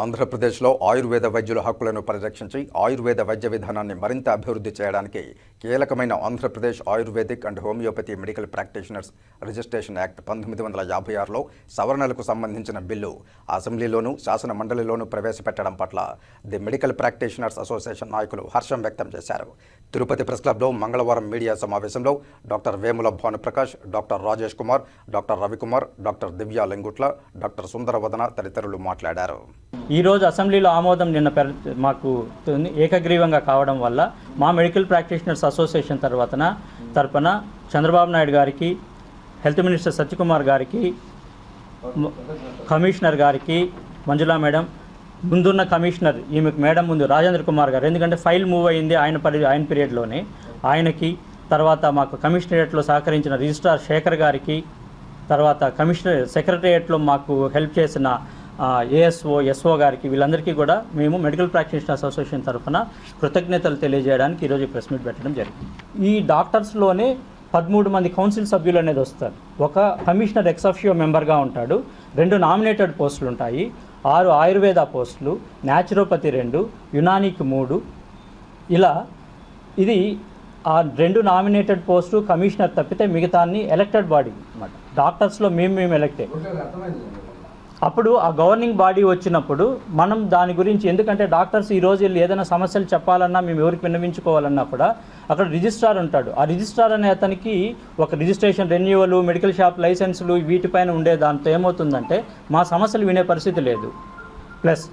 ఆంధ్రప్రదేశ్లో ఆయుర్వేద వైద్యుల హక్కులను పరిరక్షించి ఆయుర్వేద వైద్య విధానాన్ని మరింత అభివృద్ధి చేయడానికి కీలకమైన Andhra Pradesh Ayurvedic and homeopathy medical practitioners registration act పంతొమ్మిది వందల యాభై ఆరులో సవరణలకు సంబంధించిన బిల్లు అసెంబ్లీలోనూ శాసన మండలిలోనూ ప్రవేశపెట్టడం పట్ల ది మెడికల్ ప్రాక్టీషనర్స్ అసోసియేషన్ నాయకులు హర్షం వ్యక్తం చేశారు. తిరుపతి ప్రెస్ క్లబ్లో మంగళవారం మీడియా సమావేశంలో doctor Vemula Bhanuprakash doctor Rajesh Kumar doctor Ravikumar doctor Divya Lengutla doctor Sundaravadana తదితరులు మాట్లాడారు. ఈరోజు అసెంబ్లీలో ఆమోదం నిన్న మాకు ఏకగ్రీవంగా కావడం వల్ల మా మెడికల్ ప్రాక్టీషనర్స్ అసోసియేషన్ తర్వాతన తరపున చంద్రబాబు నాయుడు గారికి హెల్త్ మినిస్టర్ సత్యకుమార్ గారికి కమిషనర్ గారికి మంజులా మేడం ముందున్న కమిషనర్ ఈమెకు మేడం ముందు రాజేంద్ర కుమార్ గారు ఎందుకంటే ఫైల్ మూవ్ అయింది ఆయన పరి ఆయన పీరియడ్లోనే. ఆయనకి తర్వాత మాకు కమిషనరేట్లో సహకరించిన రిజిస్ట్రార్ శేఖర్ గారికి తర్వాత కమిషనర్ సెక్రటరియట్లో మాకు హెల్ప్ చేసిన ఏఎస్ఓ ఎస్ఓ గారికి వీళ్ళందరికీ కూడా మేము మెడికల్ ప్రాక్టీషనర్స్ అసోసియేషన్ తరఫున కృతజ్ఞతలు తెలియజేయడానికి ఈరోజు ప్రెస్ మీట్ పెట్టడం జరిగింది. ఈ డాక్టర్స్లోనే పదమూడు మంది కౌన్సిల్ సభ్యులు అనేది వస్తారు. ఒక కమిషనర్ ఎక్సఫియో మెంబర్గా ఉంటాడు. రెండు నామినేటెడ్ పోస్టులు ఉంటాయి. ఆరు ఆయుర్వేద పోస్టులు న్యాచురోపతి రెండు యునానిక్ మూడు. ఇలా ఇది ఆ రెండు నామినేటెడ్ పోస్టు కమిషనర్ తప్పితే మిగతాన్ని ఎలక్టెడ్ బాడీ అనమాట డాక్టర్స్లో మేము మేము ఎలక్టెడ్ అప్పుడు ఆ గవర్నింగ్ బాడీ వచ్చినప్పుడు మనం దాని గురించి ఎందుకంటే డాక్టర్స్ ఈ రోజు వీళ్ళు ఏదైనా సమస్యలు చెప్పాలన్నా మేము ఎవరికి విన్నవించుకోవాలన్నా కూడా అక్కడ రిజిస్ట్రార్ ఉంటాడు. ఆ రిజిస్ట్రార్ అనే అతనికి ఒక రిజిస్ట్రేషన్ రెన్యువల్ మెడికల్ షాప్ లైసెన్సులు వీటిపైన ఉండే దాంతో ఏమవుతుందంటే మా సమస్యలు వినే పరిస్థితి లేదు. ప్లస్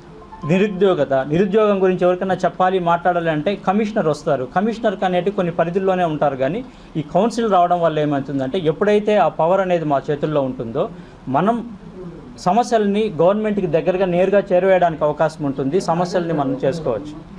నిరుద్యోగత నిరుద్యోగం గురించి ఎవరికైనా చెప్పాలి మాట్లాడాలి అంటే కమిషనర్ వస్తారు. కమిషనర్కి అనేటి కొన్ని పరిధుల్లోనే ఉంటారు కానీ ఈ కౌన్సిల్ రావడం వల్ల ఏమవుతుందంటే ఎప్పుడైతే ఆ పవర్ అనేది మా చేతుల్లో ఉంటుందో మనం సమస్యల్ని గవర్నమెంట్కి దగ్గరగా నేరుగా చేరవేయడానికి అవకాశం ఉంటుంది. సమస్యల్ని మనం చేసుకోవచ్చు.